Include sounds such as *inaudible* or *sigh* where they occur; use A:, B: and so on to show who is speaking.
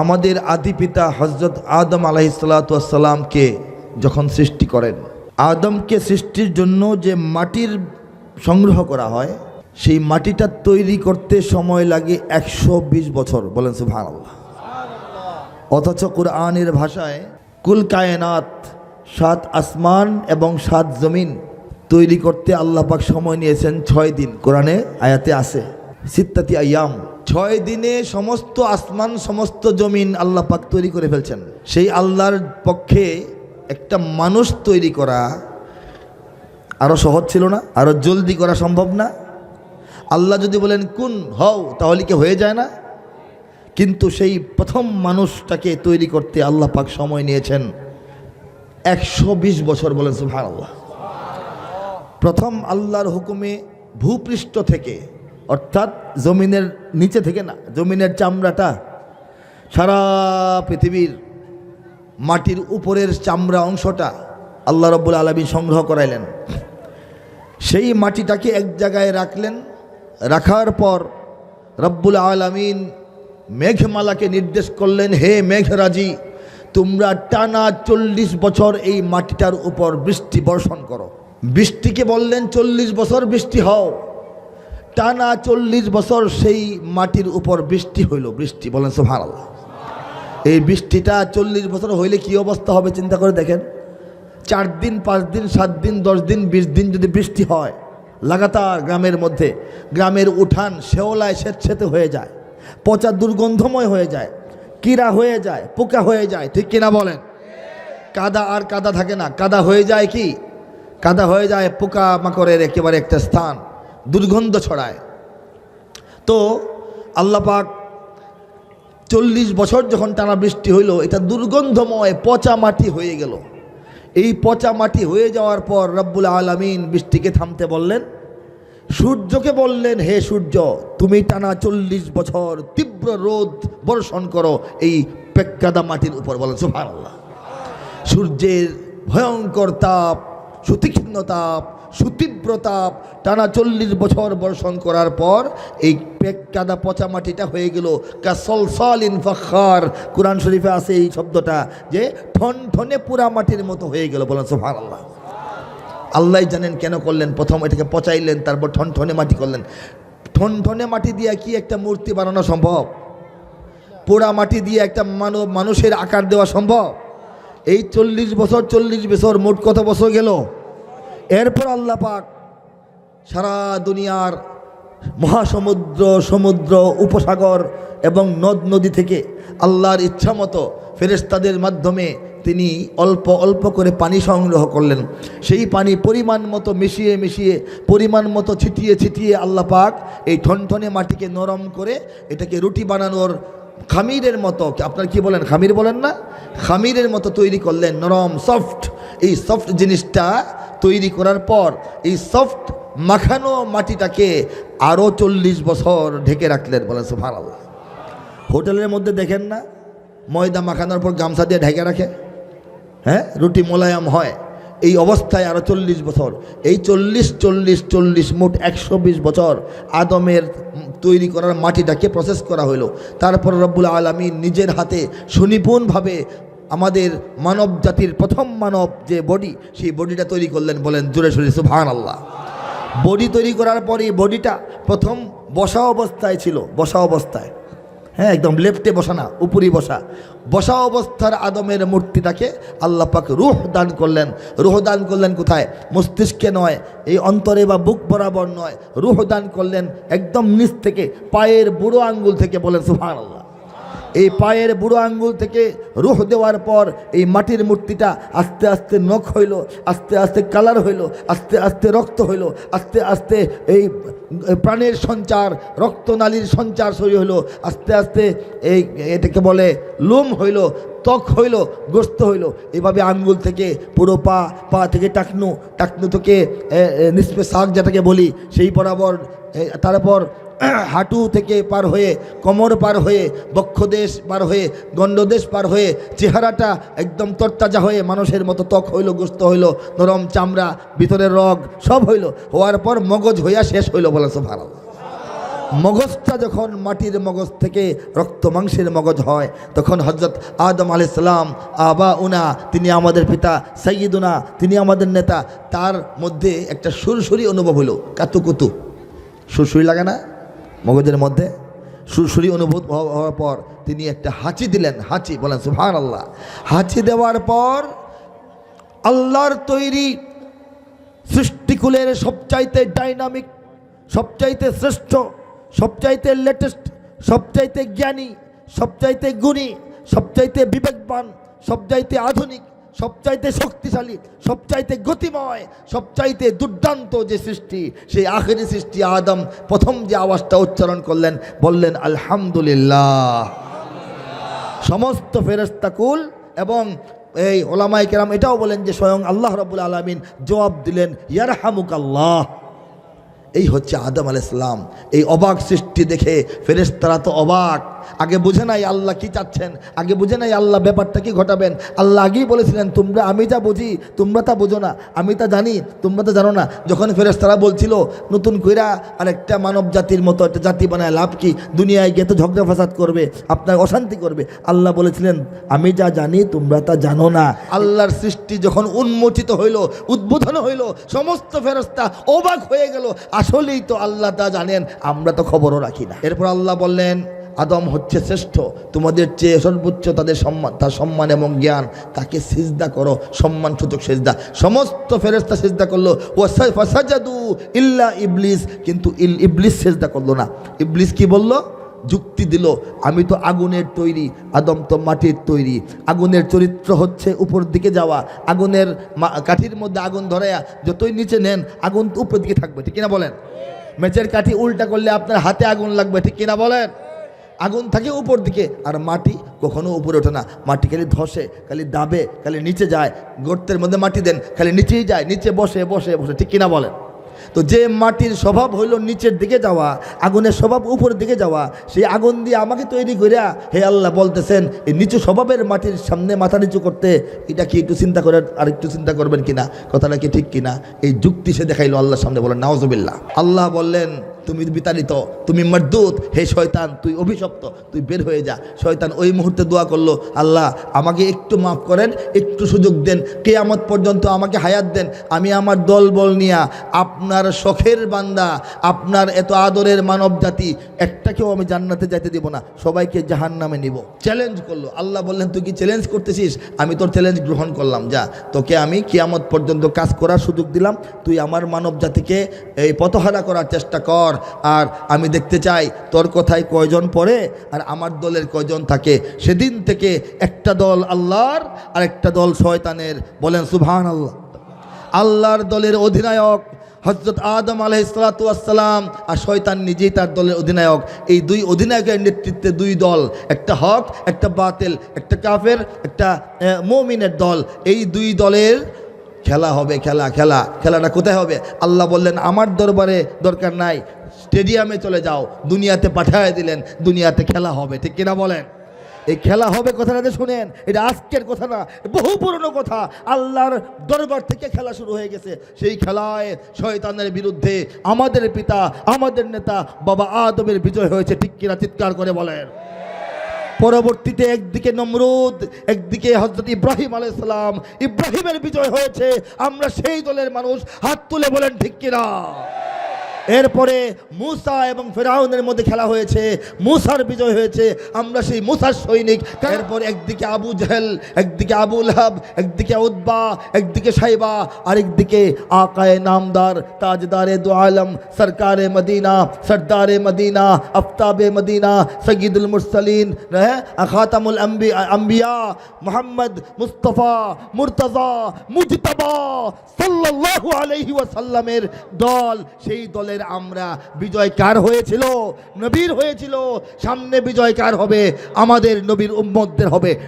A: আমাদের আদি পিতা হজরত আদম আলাহিসাল্লাতামকে যখন সৃষ্টি করেন, আদমকে সৃষ্টির জন্য যে মাটির সংগ্রহ করা হয়, সেই মাটিটা তৈরি করতে সময় লাগে একশো বিশ বছর। বলেন সুভান আল্লাহ অথচ কোরআনের ভাষায় কুল কায়নাত, সাত আসমান এবং সাত জমিন তৈরি করতে আল্লাহ পাক সময় নিয়েছেন ছয় দিন। কোরআনে আয়াতে আছে, সিত্তাতি আয়াম। ছয় দিনে সমস্ত আসমান, সমস্ত জমিন আল্লাহ পাক তৈরি করে ফেলছেন। সেই আল্লাহর পক্ষে একটা মানুষ তৈরি করা আরও সহজ ছিল না আরও জলদি করা সম্ভব না। আল্লাহ যদি বলেন, কুন, হও, তাহলে কি হয়ে যায় না? কিন্তু সেই প্রথম মানুষটাকে তৈরি করতে আল্লাহ পাক সময় নিয়েছেন একশো বিশ বছর বলেন সুহান আল্লাহ প্রথম আল্লাহর হুকুমে ভূপৃষ্ঠ থেকে অর্থাৎ জমিনের নিচে থেকে না, জমিনের চামড়াটা সারা পৃথিবীর মাটির উপরের চামড়া অংশটা আল্লাহ রব্বুল আলমী সংগ্রহ করাইলেন। সেই মাটিটাকে এক জায়গায় রাখলেন, রাখার পর রব্বুল আলমিন মেঘমালাকে নির্দেশ করলেন, হে মেঘরাজি, তোমরা টানা চল্লিশ বছর এই মাটিটার উপর বৃষ্টি বর্ষণ করো। বৃষ্টিকে বললেন, চল্লিশ বছর বৃষ্টি হও। টানা চল্লিশ বছর সেই মাটির উপর বৃষ্টি হইল, বৃষ্টি, বলেন সোভাল এই বৃষ্টিটা চল্লিশ বছর হইলে কি অবস্থা হবে চিন্তা করে দেখেন? চার দিন, পাঁচ দিন, সাত দিন, দশ দিন, বিশ দিন যদি বৃষ্টি হয়, লাগাতার গ্রামের মধ্যে, গ্রামের উঠান শেওলায় স্বেচ্ছেতে হয়ে যায়, পচা দুর্গন্ধময় হয়ে যায় কিরা হয়ে যায়, পোকা হয়ে যায়, ঠিক কিনা বলেন? কাদা আর কাদা থাকে না, কাদা হয়ে যায় কি? কাদা হয়ে যায় পোকা মাকড়ের একেবারে একটা স্থান। দুর্গন্ধ ছড়ায়। তো আল্লাপাক চল্লিশ বছর যখন টানা বৃষ্টি হইল, এটা দুর্গন্ধময় পচা মাটি হয়ে গেল। এই পচা মাটি হয়ে যাওয়ার পর রব্বুল আলমিন বৃষ্টিকে থামতে বললেন, সূর্যকে বললেন, হে সূর্য, তুমি টানা চল্লিশ বছর তীব্র রোদ বর্ষণ করো। এই পেক্কাদা মাটির উপর বলেন সুফান আল্লাহ সূর্যের ভয়ঙ্কর তাপ, সুতীক্ষ্ণ তাপ সুতীব্র তাপ টানা চল্লিশ বছর বর্ষণ করার পর এই পেক্কাদা পচা মাটিটা হয়ে গেল। কাসলসল ইনফাখার কোরআন শরীফে আছে এই শব্দটা যে ঠন ঠনে পুরা মাটির মতো হয়ে গেল। বলেন সোফান আল্লাহ আল্লাহ জানেন কেন করলেন? প্রথম এটাকে পচাইলেন, তারপর ঠন ঠনে মাটি করলেন। ঠন ঠনে মাটি দিয়ে কি একটা মূর্তি বানানো সম্ভব? পোড়া মাটি দিয়ে একটা মানব মানুষের আকার দেওয়া সম্ভব? এই চল্লিশ বছর চল্লিশ বছর মোট কত বছর গেল? এরপর আল্লাহ পাক সারা দুনিয়ার মহাসমুদ্র, সমুদ্র, উপসাগর এবং নদ নদী থেকে আল্লাহর ইচ্ছা মতো ফেরেস্তাদের মাধ্যমে তিনি অল্প অল্প করে পানি সংগ্রহ করলেন। সেই পানি পরিমাণ মতো মিশিয়ে মিশিয়ে, পরিমাণ মতো ছিটিয়ে ছিটিয়ে আল্লাহ পাক এই ঠনঠনে মাটিকে নরম করে এটাকে রুটি বানানোর খামিরের মতো, আপনার কি বলেন? খামির বলেন না? খামিরের মতো তৈরি করলেন, নরম সফট এই সফট জিনিসটা তৈরি করার পর এই সফট মাখানো মাটিটাকে আরও চল্লিশ বছর ঢেকে রাখলেন বলে সুফান আল্লাহ হোটেলের মধ্যে দেখেন না, ময়দা মাখানোর পর গামছা দিয়ে ঢেকে রাখে। হ্যাঁ রুটি মোলায়াম হয়। এই অবস্থায় আরও চল্লিশ বছর। এই চল্লিশ চল্লিশ চল্লিশ মোট একশো বিশ বছর আদমের তৈরি করার মাটিটাকে প্রসেস করা হলো তারপর রব্বুল আলমী নিজের হাতে সুনিপুণভাবে আমাদের মানব জাতির প্রথম মানব যে বডি, সেই বডিটা তৈরি করলেন বলেন জোরে সরে সুভান আল্লাহ বডি তৈরি করার পরে বডিটা প্রথম বসা অবস্থায় ছিল, বসা অবস্থায়। হ্যাঁ একদম লেফটে বসা না, উপরই বসা। বসা অবস্থার আদমের মূর্তিটাকে আল্লাহ পাক রুহ দান করলেন। রুহ দান করলেন কোথায়? মস্তিষ্কে নয়, এই অন্তরে বা বুক বরাবর নয়। রুহ দান করলেন একদম নিচ থেকে, পায়ের বুড়ো আঙ্গুল থেকে বলেন সুহান আল্লাহ এই পায়ের বুড়ো আঙ্গুল থেকে রুহ দেওয়ার পর এই মাটির মূর্তিটা আস্তে আস্তে নখ হইল, আস্তে আস্তে কালার হইল, আস্তে আস্তে রক্ত হইল, আস্তে আস্তে এই প্রাণের সঞ্চার, রক্তনালীর সঞ্চার শুরু হইল, আস্তে আস্তে এই, এটাকে বলে লোম হইল, ত্বক হইল গ্রস্ত হইল। এভাবে আঙ্গুল থেকে পুরো পা পা থেকে টাকনু টাকনু থেকে নিষ্পে শাক যেটাকে বলি, সেই বরাবর তারপর *clears throat* হাঁটু থেকে পার হয়ে, কোমর পার হয়ে, বক্ষদেশ পার হয়ে গণ্ডদেশ পার হয়ে, চেহারাটা একদম তরতাজা হয়ে মানুষের মতো ত্বক হইল, গুস্ত হইল, নরম চামড়া ভিতরে রগ, সব হইল। হওয়ার পর মগজ হইয়া শেষ হইল বলে ভালো মগজটা যখন মাটির মগজ থেকে রক্ত মাংসের মগজ হয়, তখন হজরত আদম আলাইসালাম আবা উনা তিনি আমাদের পিতা সৈয়দুনা তিনি আমাদের নেতা, তার মধ্যে একটা সুরসুরি অনুভব হলো কাতুকুতু। সুরসুরি লাগে না? মগজের মধ্যে সুরসুরি অনুভূত হওয়ার পর তিনি একটা হাঁচি দিলেন, হাঁচি, বলেন সুহান আল্লাহ হাঁচি দেওয়ার পর আল্লাহর তৈরি সৃষ্টিকুলের সবচাইতে ডাইনামিক, সবচাইতে শ্রেষ্ঠ, সবচাইতে লেটেস্ট, সবচাইতে জ্ঞানী, সবচাইতে গুণী, সবচাইতে বিবেকবান, সবচাইতে আধুনিক সবচাইতে শক্তিশালী, সবচাইতে গতিময়, সবচাইতে দুর্দান্ত যে সৃষ্টি, সেই আখেরি সৃষ্টি আদম প্রথম যে আওয়াজটা উচ্চারণ করলেন, বললেন, আলহামদুলিল্লাহ। সমস্ত ফেরেস্তাকুল এবং এই ওলামাই কেরাম এটাও বলেন যে স্বয়ং আল্লাহ রবুল আলমিন জবাব দিলেন ইয়ারহামুক আল্লাহ এই হচ্ছে আদম আল ইসলাম এই অবাক সৃষ্টি দেখে ফেরেশতারা তো অবাক। আগে বুঝে নাই আল্লাহ কি চাচ্ছেন? আগে বুঝে নাই আল্লাহ ব্যাপারটা কি ঘটাবেন? আল্লাহ আগেই বলেছিলেন, তোমরা, আমি যা বুঝি, তোমরা তা বুঝো না। আমি তা জানি, তোমরা তা জানো না। যখন ফেরেশতারা বলছিল, নতুন কইরা আর একটা মানব জাতির মতো একটা জাতি বানায় লাভ কি? দুনিয়ায় গিয়ে তো ঝগড়া ফাসাদ করবে, আপনার অশান্তি করবে। আল্লাহ বলেছিলেন, আমি যা জানি, তোমরা তা জানো না। আল্লাহর সৃষ্টি যখন উন্মোচিত হইল, উদ্বোধন হইল, সমস্ত ফেরস্তা অবাক হয়ে গেল, আসলেই তো আল্লাহ তা জানেন, আমরা তো খবরও রাখি না। এরপর আল্লাহ বললেন আদম হচ্ছে শ্রেষ্ঠ তোমাদের চেয়ে সর্বোচ্চ তাদের সম্মান তার সম্মান এবং জ্ঞান তাকে সিজদা করো সম্মান সম্মানসূচক সেজদা। সমস্ত ফেরেস্তা সেজদা করল ও ইল্লা ইবলিস কিন্তু ইল ইবলিস সেজদা করল না। ইবলিস কি বলল? যুক্তি দিল আমি তো আগুনের তৈরি আদম তো মাটির তৈরি। আগুনের চরিত্র হচ্ছে উপর দিকে যাওয়া আগুনের কাঠির মধ্যে আগুন ধরায়া যতই নিচে নেন আগুন তো উপর দিকে থাকবে ঠিক কিনা বলেন? মেচের কাঠি উল্টা করলে আপনার হাতে আগুন লাগবে ঠিক কিনা বলেন? আগুন থাকে উপর দিকে, আর মাটি কখনো উপরে ওঠে না। মাটি খালি ধসে, খালি দাবে, খালি নিচে যায়। গর্তের মধ্যে মাটি দেন, খালি নিচেই যায়, নিচে বসে বসে বসে। ঠিক কিনা বলেন? তো যে মাটির স্বভাব হইল নিচের দিকে যাওয়া, আগুনের স্বভাব উপরের দিকে যাওয়া, সেই আগুন দিয়ে আমাকে তৈরি করিয়া হে আল্লাহ বলতেছেন, এই নিচু স্বভাবের মাটির সামনে মাথা নিচু করতে, এটা কি একটু চিন্তা করে আর একটু চিন্তা করবেন কিনা? কথাটা কি ঠিক কিনা? এই যুক্তি সে দেখাইলো আল্লাহর সামনে বলেন নাওজবিল্লা আল্লাহ বললেন তুমি বিতাড়িত, তুমি মর্দুত। হে শয়তান, তুই অভিশপ্ত, তুই বের হয়ে যা। শয়তান ওই মুহূর্তে দোয়া করল, আল্লাহ, আমাকে একটু মাফ করেন, একটু সুযোগ দেন, কেয়ামত পর্যন্ত আমাকে হায়াত দেন। আমি আমার দল বল নিয়া আপনার শখের বান্দা, আপনার এত আদরের মানব জাতি, একটাকেও আমি জান্নাতে যাইতে দেব না, সবাইকে জাহান নামে নিব। চ্যালেঞ্জ করল। আল্লাহ বললেন, তুই কি চ্যালেঞ্জ করতেছিস? আমি তোর চ্যালেঞ্জ গ্রহণ করলাম, যা। তোকে আমি কিয়ামত পর্যন্ত কাজ করার সুযোগ দিলাম। তুই আমার মানব জাতিকে এই পথহারা করার চেষ্টা কর। আর আমি দেখতে চাই তোর কথায় কয়জন পড়ে আর আমার দলের কয়জন থাকে। সেদিন থেকে একটা দল আল্লাহর আর একটা দল শয়তানের। বলেন সুবহান আল্লাহ আল্লাহর দলের অধিনায়ক হজরত আদম আলহিসাল্লাম আর শয়তান নিজেই তার দলের অধিনায়ক। এই দুই অধিনায়কের নেতৃত্বে দুই দল, একটা হক, একটা বাতেল, একটা কাফের, একটা মমিনের দল। এই দুই দলের খেলা হবে, খেলা খেলা। খেলাটা কোথায় হবে? আল্লাহ বললেন, আমার দরবারে দরকার নাই। স্টেডিয়ামে চলে যাও। দুনিয়াতে পাঠায় দিলেন। দুনিয়াতে খেলা হবে। ঠিক কিনা বলেন? এই খেলা হবে কথাটা শুনেন, এটা আজকের কথা না বহু পুরনো কথা। আল্লাহর দরবার থেকে খেলা শুরু হয়ে গেছে। সেই খেলায় শয়তানের বিরুদ্ধে আমাদের পিতা, আমাদের নেতা, বাবা আদমের বিজয় হয়েছে। ঠিক কিনা চিৎকার করে বলেন। পরবর্তীতে একদিকে নমরুদ, একদিকে হজরত ইব্রাহিম আলাইসালাম ইব্রাহিমের বিজয় হয়েছে। আমরা সেই দলের মানুষ। হাত তুলে বলেন, ঠিক কিনা? এরপরে মুসা এবং ফেরাউনের মধ্যে খেলা হয়েছে মুসার বিজয় হয়েছে আমরা সেই মুসার সৈনিক। এরপর একদিকে আবু জাহেল একদিকে আবু লাহাব একদিকে উদ্বা একদিকে সাইবা আরেকদিকে আকায়ে নামদার তাজদারে দু আলম সরকারে মদিনা সর্দারে মদিনা আফতাবে মদিনা সঈদুল মুরসলিন হ্যাঁ? খাতামুল আম্বিয়া মোহাম্মদ মুস্তফা মুর্তজা মুজতবা সাল্লাল্লাহু আলাইহি ওয়াসাল্লামের দল সেই দলের আমরা বিজয় কার হয়েছিল, নবীর হয়েছিল, সামনে বিজয় কার হবে আমাদের নবীর উম্মদের হবে।